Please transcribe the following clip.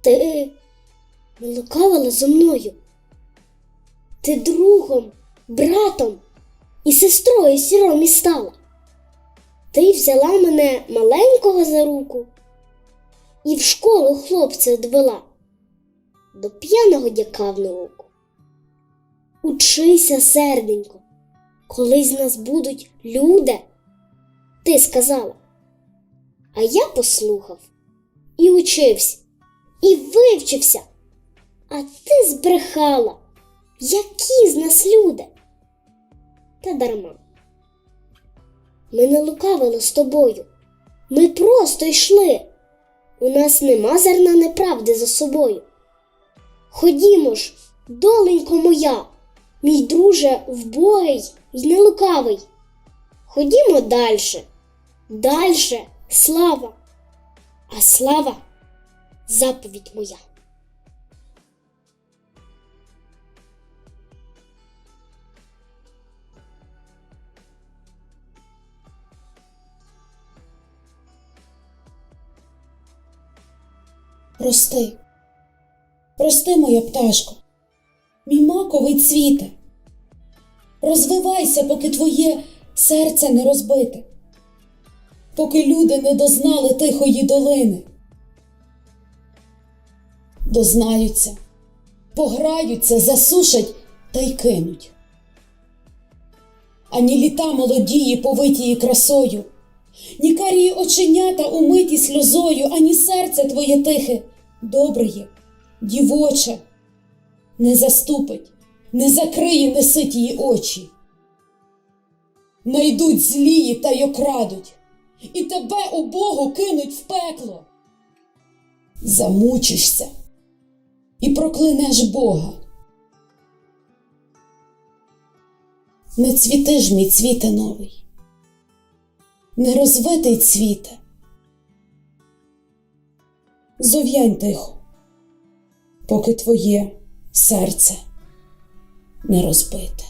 Ти не лукавила зо мною. Ти другом, братом і сестрою сіромі стала. Ти взяла мене маленького за руку і в школу хлопця одвела до п'яного дяка в науку. Учися, серденько, колись з нас будуть люди, ти сказала. А я послухав і учився, і вивчився. А ти збрехала, які з нас люди. Та дарма. Ми не лукавили з тобою. Ми просто йшли. У нас нема зерна неправди за собою. Ходімо ж, доленько моя, мій друже вбогий й не лукавий. Ходімо дальше, дальше, слава, а слава заповідь моя. Прости, прости, моя пташко, мій маковий цвіте. Розвивайся, поки твоє серце не розбите, поки люди не дознали тихої долини. Дознаються, пограються, засушать та й кинуть. Ані літа молодії, повитії красою, ні карії оченята умиті сльозою, ані серце твоє тихе, добреє, дівоче, не заступить, не закриє неситії очі. Найдуть злії та й окрадуть, і тебе убогу кинуть в пекло. Замучишся і проклинеш Бога. Не цвіти ж, мій цвіте новий не розвитий цвіте. Зов'янь тихо, поки твоє серце не розбите.